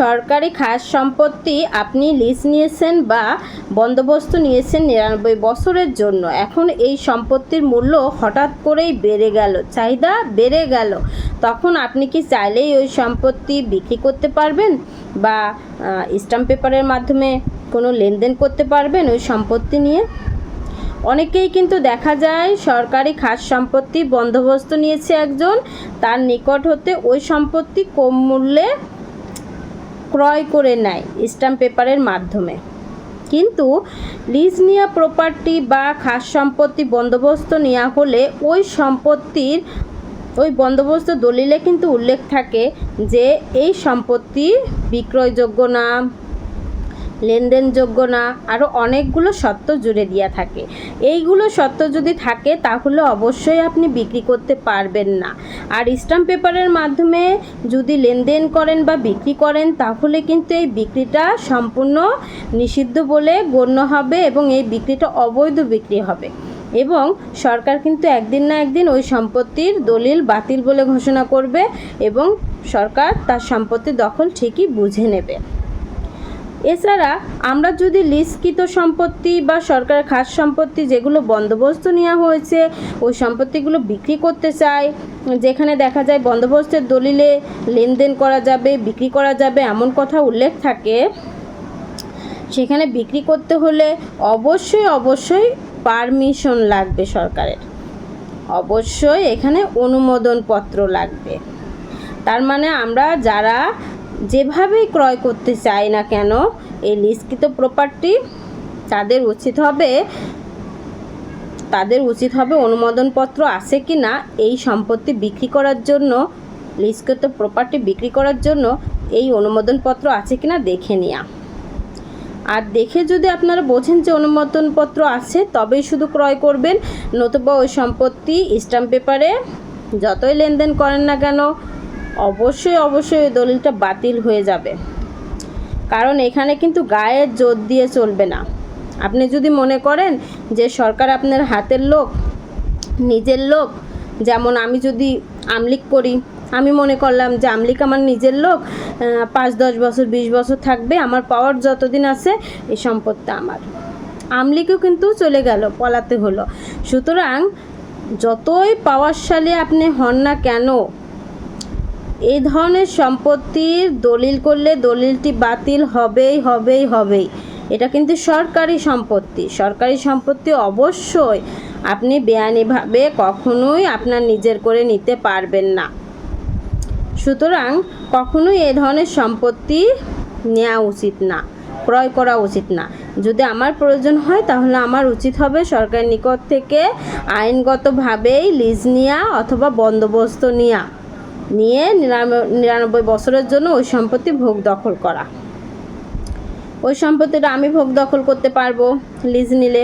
সরকারি খাস সম্পত্তি আপনি লিজ নিয়েছেন বা বন্দোবস্ত নিয়েছেন নিরানব্বই বছরের জন্য। এখন এই সম্পত্তির মূল্য হঠাৎ করেই বেড়ে গেল, চাহিদা বেড়ে গেল। তখন আপনি কি চাইলেই ওই সম্পত্তি বিক্রি করতে পারবেন বা স্ট্যাম্প পেপারের মাধ্যমে কোনো লেনদেন করতে পারবেন ওই সম্পত্তি নিয়ে? অনেকেই কিন্তু দেখা যায় সরকারি খাস সম্পত্তি বন্দোবস্ত নিয়েছে একজন, তার নিকট হতে ওই সম্পত্তি কম মূল্যে ক্রয় করে নেয় স্ট্যাম্প পেপারের মাধ্যমে। কিন্তু লিজ নেওয়া প্রপার্টি বা খাস সম্পত্তি বন্দোবস্ত নেওয়া হলে ওই সম্পত্তির, ওই বন্দোবস্ত দলিলে কিন্তু উল্লেখ থাকে যে এই সম্পত্তি বিক্রয়যোগ্য না লেনদেনযোগ্য না আরও অনেকগুলো শর্ত জুড়ে দেওয়া থাকে। এইগুলো শর্ত যদি থাকে, তাহলে অবশ্যই আপনি বিক্রি করতে পারবেন না। আর স্ট্যাম্প পেপারের মাধ্যমে যদি লেনদেন করেন বা বিক্রি করেন, তাহলে কিন্তু এই বিক্রিটা সম্পূর্ণ নিষিদ্ধ বলে গণ্য হবে এবং এই বিক্রিটা অবৈধ বিক্রি হবে। এবং সরকার কিন্তু একদিন না একদিন ওই সম্পত্তির দলিল বাতিল বলে ঘোষণা করবে এবং সরকার তার সম্পত্তি দখল ঠিকই বুঝে নেবে। এছাড়া আমরা যদি লিস্টকৃত সম্পত্তি বা সরকার খাস সম্পত্তি যেগুলো বন্দোবস্ত নেওয়া হয়েছে, ওই সম্পত্তিগুলো বিক্রি করতে চাই, যেখানে দেখা যায় বন্দোবস্তের দলিলে লেনদেন করা যাবে, বিক্রি করা যাবে এমন কথা উল্লেখ থাকে, সেখানে বিক্রি করতে হলে অবশ্যই অবশ্যই পারমিশন লাগবে সরকারের। অবশ্যই এখানে অনুমোদন পত্র লাগবে। তার মানে আমরা যারা যেভাবেই ক্রয় করতে চায় না কেন, এই লিস্টকৃত প্রপার্টি তাদের উচিত হবে, তাদের উচিত হবে অনুমোদনপত্র আছে কি না, এই সম্পত্তি বিক্রি করার জন্য, লিস্টকৃত প্রপার্টি বিক্রি করার জন্য এই অনুমোদনপত্র আছে কি না দেখে নেওয়া আর দেখে যদি আপনারা বোঝেন যে অনুমোদনপত্র আছে, তবেই শুধু ক্রয় করবেন, নতুবা ওই সম্পত্তি স্ট্যাম্প পেপারে যতই লেনদেন করেন না কেন অবশ্যই অবশ্যই ওই দলিলটা বাতিল হয়ে যাবে। কারণ এখানে কিন্তু গায়ের জোর দিয়ে চলবে না। আপনি যদি মনে করেন যে সরকার আপনার হাতের লোক, নিজের লোক, যেমন আমি যদি আমলিক করি আমি মনে করলাম যে আমলিক আমার নিজের লোক পাঁচ, দশ বছর, বিশ বছর থাকবে, আমার পাওয়ার যতদিন আছে, এই সম্পত্তি আমার। আমলিকেও কিন্তু চলে গেল, পলাতে হলো। সুতরাং যতই পাওয়ারশালী আপনি হন না কেন এই ধরনের সম্পত্তির দলিল করলে দলিলটি বাতিল হবেই হবেই হবেই। এটা কিন্তু সরকারি সম্পত্তি। সরকারি সম্পত্তি অবশ্যই আপনি বেআইনিভাবে কখনোই আপনার নিজের করে নিতে পারবেন না। সুতরাং কখনোই এ ধরনের সম্পত্তি নেওয়া উচিত না, ক্রয় করা উচিত না। যদি আমার প্রয়োজন হয় তাহলে আমার উচিত হবে সরকারের নিকট থেকে আইনগতভাবেই লিজ নেওয়া অথবা বন্দোবস্ত নেওয়া। নিয়ে নিরানব্বই বছরের জন্য ওই সম্পত্তি ভোগ দখল করা। ওই সম্পত্তিটা আমি ভোগ দখল করতে পারব, লিজ নিলে।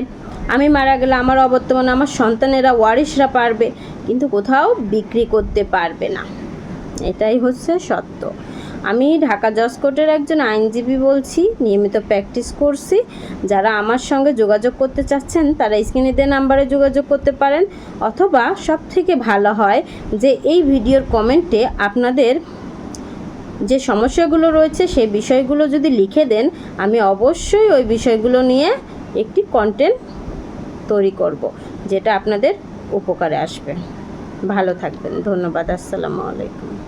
আমি মারা গেলে আমার অবর্তমানে আমার সন্তানেরা ওয়ারিশরা পারবে, কিন্তু কোথাও বিক্রি করতে পারবে না। এটাই হচ্ছে সত্য। আমি ঢাকা জজ কোর্টের একজন আইনজীবী বলছি, নিয়মিত প্র্যাকটিস করছি। যারা আমার সঙ্গে যোগাযোগ করতে চাচ্ছেন, তারা স্ক্রিনে দেওয়া নাম্বারে যোগাযোগ করতে পারেন। অথবা সব থেকে ভালো হয় যে এই ভিডিওর কমেন্টে আপনাদের যে সমস্যাগুলো রয়েছে সেই বিষয়গুলো যদি লিখে দেন, আমি অবশ্যই ওই বিষয়গুলো নিয়ে একটি কন্টেন্ট তৈরি করব, যেটা আপনাদের উপকারে আসবে। ভালো থাকবেন। ধন্যবাদ। আসসালামু আলাইকুম।